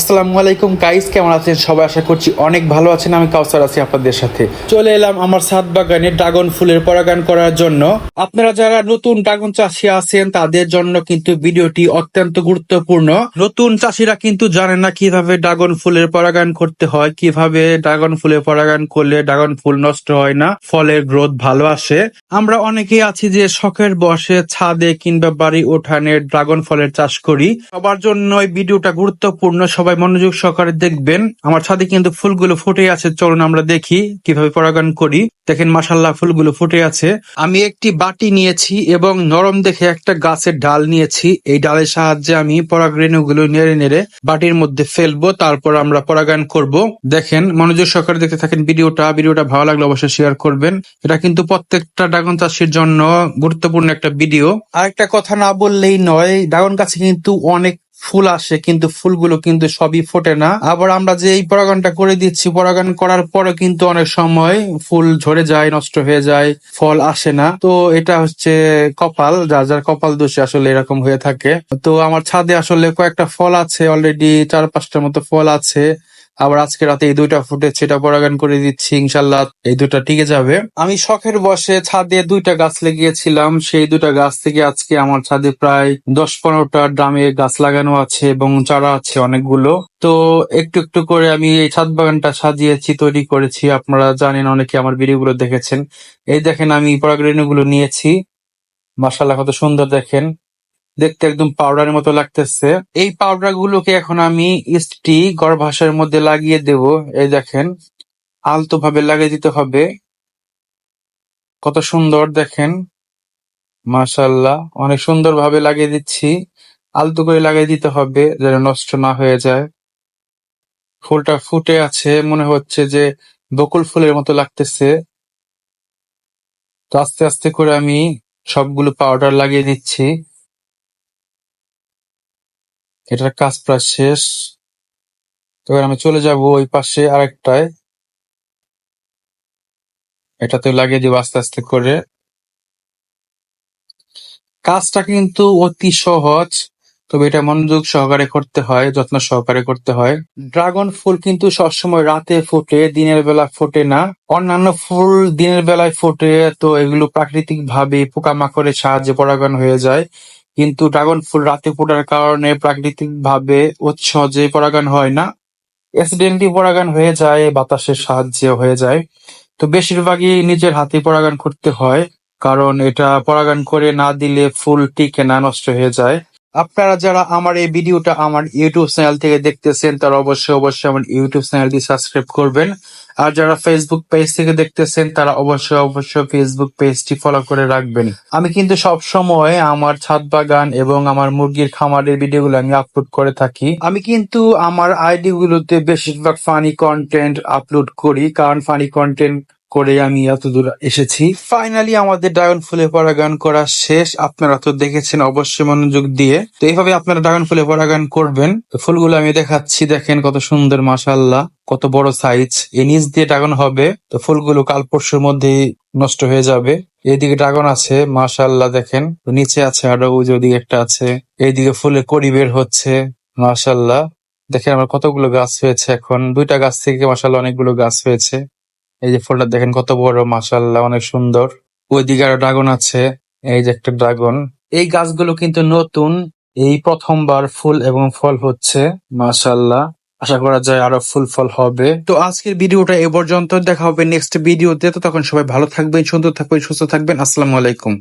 আসসালামু আলাইকুম গাইস কেমন আছেন? সবাই আশা করছি অনেক ভালো আছেন। আমি কাউসার আছি আপনাদের সাথে। চলে এলাম আমার সাত বাগানে ড্রাগন ফুলের পরাগান করার জন্য। আপনারা যারা নতুন ড্রাগন চাষি আছেন, তাদের জন্য কিন্তু ভিডিওটি অত্যন্ত গুরুত্বপূর্ণ। নতুন চাষিরা কিন্তু জানে না কীভাবে ড্রাগন ফুলের পরাগান করতে হয়, কীভাবে ড্রাগন ফুলের পরাগান করলে ড্রাগন ফুল নষ্ট হয় না, ফলের গ্রোথ ভালো আসে। আমরা অনেকেই আছি যে শখের বসে ছাদে কিংবা বাড়ি উঠানে ড্রাগন ফলের চাষ করি। সবার জন্য ভিডিওটা গুরুত্বপূর্ণ, সবাই মনোযোগ সহকারে দেখবেন। আমার ছাদে কিন্তু ফুলগুলো ফুটে আছে। চলুন আমরা দেখি কীভাবে পরাগান করি। দেখেন মাসাল্লাহ ফুলগুলো ফুটে আছে। আমি একটি বাটি নিয়েছি এবং নরম দেখে একটা গাছের ডাল নিয়েছি। এই ডালের সাহায্যে আমি পরাগ রেণুগুলো নেড়ে নেড়ে বাটির মধ্যে ফেলব। তারপর আমরা পরাগান করব। দেখেন, মনোযোগ সহকারে দেখতে থাকেন ভিডিওটা। ভিডিওটা ভালো লাগলে অবশ্যই শেয়ার করবেন। এটা কিন্তু প্রত্যেকটা ড্রাগন চাষির জন্য গুরুত্বপূর্ণ একটা ভিডিও। আর একটা কথা না বললেই নয়, ড্রাগন গাছে কিন্তু অনেক ফুল আসে, কিন্তু ফুলগুলো কিন্তু সবই ফোটে না। আবার আমরা যে এই পরাগানটা করে দিচ্ছি পরাগান করার পরে কিন্তু অনেক সময় ফুল ঝরে যায়, নষ্ট হয়ে যায়, ফল আসে না। তো এটা হচ্ছে কপাল, যার যার কপাল দোষে আসলে এরকম হয়ে থাকে। তো আমার ছাদে আসলে কয়েকটা ফল আছে অলরেডি চার পাঁচটার মতো ফল আছে। আবার আজকে রাতে এই দুইটা ফুটেছে এটা পরাগান করে দিচ্ছি, ইনশাল্লাহ। এই দুটা টিকে যাবে। আমি শখের বসে ছাদে দুইটা গাছ লাগিয়েছিলাম। সেই দুটা গাছ থেকে আজকে আমার ছাদে প্রায় দশ পনেরোটা ড্রামে গাছ লাগানো আছে এবং চারা আছে অনেকগুলো। তো একটু একটু করে আমি এই ছাদ বাগানটা সাজিয়েছি, তৈরি করেছি। আপনারা জানেন, অনেকে আমার ভিডিওগুলো দেখেছেন। এই দেখেন, আমি পরাগরেণুগুলো নিয়েছি। মাসাল্লাহ কত সুন্দর দেখেন। দেখতে একদম পাউডারের মতো লাগতেছে। এই পাউডার গুলোকে এখন আমি স্টি গর্ভাশয়ের মধ্যে লাগিয়ে দেব। এই দেখেন আলতো ভাবে লাগিয়ে দিতে হবে। কত সুন্দর দেখেন। মাশাল্লাহ অনেক সুন্দর ভাবে লাগিয়ে দিচ্ছি। আলতো করে লাগিয়ে দিতে হবে যেন নষ্ট না হয়ে যায়। ফুলটা ফুটে আছে, মনে হচ্ছে যে বকুল ফুলের মতো লাগতেছে। তো আস্তে আস্তে করে আমি সবগুলো পাউডার লাগিয়ে দিচ্ছি। এটার কাজ প্রায় শেষ। এবার আমি চলে যাব ওই পাশে আরেকটায়। এটাতে লাগিয়ে দিব আস্তে আস্তে করে। কাজটা কিন্তু অতি সহজ, তবে এটা মনোযোগ সহকারে করতে হয়, যত্ন সহকারে করতে হয়। ড্রাগন ফুল কিন্তু সবসময় রাতে ফোটে, দিনের বেলা ফোটে না। অন্যান্য ফুল দিনের বেলায় ফোটে, তো এগুলো প্রাকৃতিক ভাবে পোকামাকড়ের সাহায্যে পরাগায়ন হয়ে যায়। কিন্তু ড্রাগন ফুল রাতে ফোটার কারণে প্রাকৃতিক ভাবে অতি সহজে পরাগায়ন হয় না। অ্যাক্সিডেন্টলি পরাগায়ন হয়ে যায়, বাতাসের সাহায্যে হয়ে যায়। তো বেশিরভাগই নিজের হাতে পরাগায়ন করতে হয়, কারণ এটা পরাগায়ন করে না দিলে ফুল টিকে না, নষ্ট হয়ে যায়। আপনারা যারা আমার এই ভিডিওটা আমার ইউটিউব চ্যানেল থেকে দেখতেছেন, তারা অবশ্যই অবশ্যই আমার ইউটিউব চ্যানেলটি সাবস্ক্রাইব করবেন। আর যারা ফেসবুক পেজ থেকে দেখতেছেন, তারা অবশ্যই অবশ্যই ফেসবুক পেজটি ফলো করে রাখবেন। আমি কিন্তু সব সময় আমার ছাদ বাগান এবং আমার মুরগির খামারের ভিডিওগুলো আমি আপলোড করে থাকি। আমি কিন্তু আমার আইডি গুলোতে বেশিরভাগ ফানি কন্টেন্ট আপলোড করি, কারণ ফানি কন্টেন্ট করে আমি এত দূর এসেছি। ফাইনালি আমাদের ড্রাগন ফুলে পরাগান করা শেষ। আপনারা তো দেখেছেন, অবশ্যই মনোযোগ দিয়ে। তো এইভাবে আপনারা ড্রাগন ফুলে পরাগান করবেন। তো ফুলগুলো আমি দেখাচ্ছি, দেখেন কত সুন্দর মাশাল্লাহ কত বড় সাইজ এই নিচ দিয়ে ড্রাগন হবে। তো ফুলগুলো কাল পরশুর মধ্যেই নষ্ট হয়ে যাবে। এইদিকে ড্রাগন আছে মাশাল্লাহ দেখেন। নিচে আছে আরও ওদিকে একটা আছে। এইদিকে ফুলে কড়ি বের হচ্ছে মাশাল্লাহ দেখেন আমার কতগুলো গাছ হয়েছে এখন। দুইটা গাছ থেকে মাশাল্লাহ অনেকগুলো গাছ হয়েছে। এই যে ফুলটা দেখেন কত বড় মাসাল্লাহ অনেক সুন্দর। ওইদিকে আরও ড্রাগন আছে, এই যে একটা ড্রাগন। এই গাছগুলো কিন্তু নতুন, এই প্রথমবার ফুল এবং ফল হচ্ছে মাসাল্লাহ আশা করা যায় আরও ফুল ফল হবে। তো আজকের ভিডিওটা এ পর্যন্ত, দেখা হবে নেক্সট ভিডিওতে। তো তখন সবাই ভালো থাকবেন, সুন্দর থাকবেন, সুস্থ থাকবেন। আসসালামু আলাইকুম।